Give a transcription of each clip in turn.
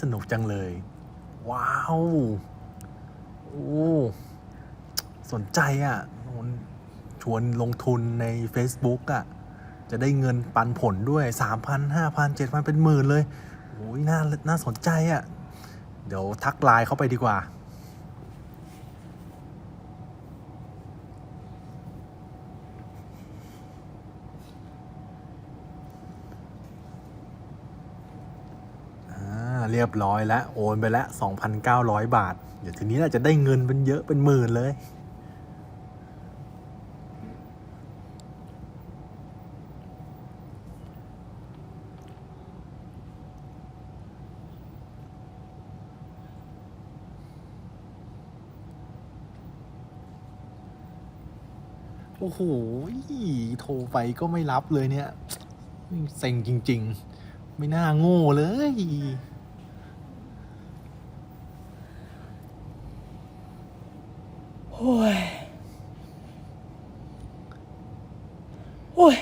สนุกจังเลย ว้าวโอ้สนใจอะ่ะชวนลงทุนใน Facebook อะ่ะ จะได้เงินปันผลด้วย 3,000 5,000 7,000 เป็นหมื่นเลยโอ้ยน่าน่าสนใจอะ่ะ เดี๋ยวทักไลน์เข้าไปดีกว่า เรียบร้อยแล้วโอนไปแล้ว 2,900 บาท เดี๋ยวทีนี้เราจะได้เงินเป็นเยอะเป็นหมื่นเลย โอ้โห โทรไปก็ไม่รับเลยเนี่ย เซ็งจริง ๆ ไม่น่าโง่เลย โอ้ย โอ้ย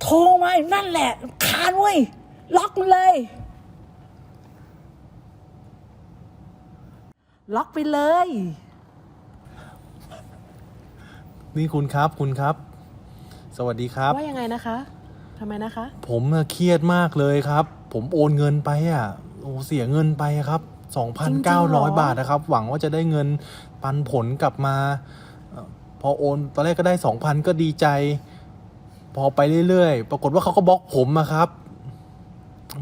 โทรมาอยู่นั่นแหละรำคานเว้ย ล็อกมันเลย ล็อกไปเลย นี่คุณครับคุณครับ สวัสดีครับ ว่ายังไงนะคะทำไมนะคะ ผมน่ะเครียดมากเลยครับ ผมโอนเงินไปอะ โอ้เสียเงินไปครับจริงๆเหรอ 2,900 บาทนะครับ หวังว่าจะได้เงินปันผลกลับมาเอ่อพอโอนตอนแรกก็ได้ 2,000 ก็ดีใจ พอไปเรื่อยๆ ปรากฏว่าเขาก็บล็อกผมอะครับ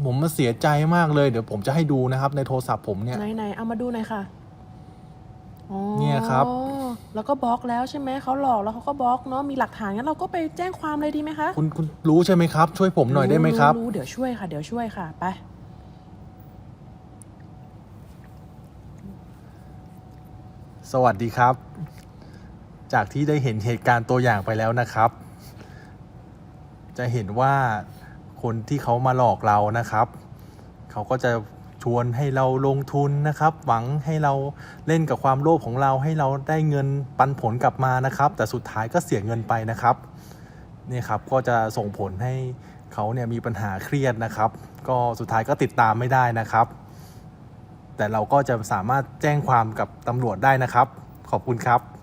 ผมมาเสียใจมากเลย เดี๋ยวผมจะให้ดูนะครับ ในโทรศัพท์ผมเนี่ยไหนไหนๆเอามาดูหน่อยค่ะอ๋อเนี่ยครับ แล้วก็บล็อกแล้วใช่ไหมเขาหลอกแล้วเขาก็บล็อกเนาะมีหลักฐานงั้นเราก็ไปแจ้งความเลยดีไหมคะคุณคุณรู้ใช่ไหมครับ ช่วยผมหน่อยได้ไหมครับรู้ๆเดี๋ยวช่วยค่ะ เดี๋ยวช่วยค่ะไป สวัสดีครับ จากที่ได้เห็นเหตุการณ์ตัวอย่างไปแล้วนะครับ จะเห็นว่าคนที่เขามาหลอกเรานะครับ เขาก็จะชวนให้เราลงทุนนะครับ หวังให้เราเล่นกับความโลภของเราให้เราได้เงินปันผลกลับมานะครับ แต่สุดท้ายก็เสียเงินไปนะครับเนี่ยครับก็จะส่งผลให้เขาเนี่ยมีปัญหาเครียดนะครับ ก็สุดท้ายก็ติดตามไม่ได้นะครับ แต่เราก็จะสามารถแจ้งความกับตำรวจได้นะครับ ขอบคุณครับ